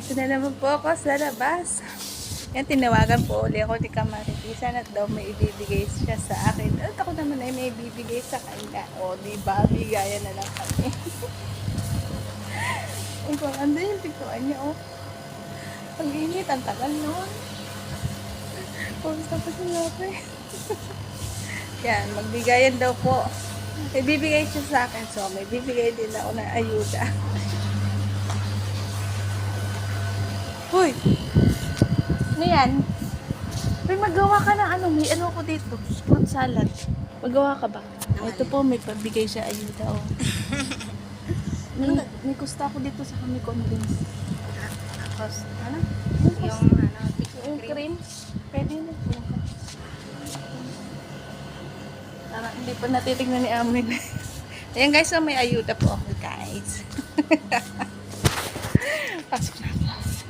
Ito na naman po ako sa labas. Yan, tinawagan po uli ako ni Kamaritisan at daw may ibibigay siya sa akin. At ako naman ay may ibibigay sa kanya. O, di ba? Bigayan na lang kami. Kung ando yung pituan niya, oh. Pag init, ang tagal nun. Pumunta pa si Lope. Yan, magbigayan daw po. May bibigay siya sa akin. So, may bibigay din ako ng ayuda. Hoy! Ano yan? May magawa ka ng ano, may ano ko dito. Fruit salad. Magawa ka ba? Ito po, may pabigay siya ayuda. Oh. may, may kusta ako dito sa kami convince. Tapos, Ano? yung ano, Yung cream? Pwede na po. Tara, hindi pa natitignan ni Amin. Ayan guys, so may ayuda po ako guys. Pasok na.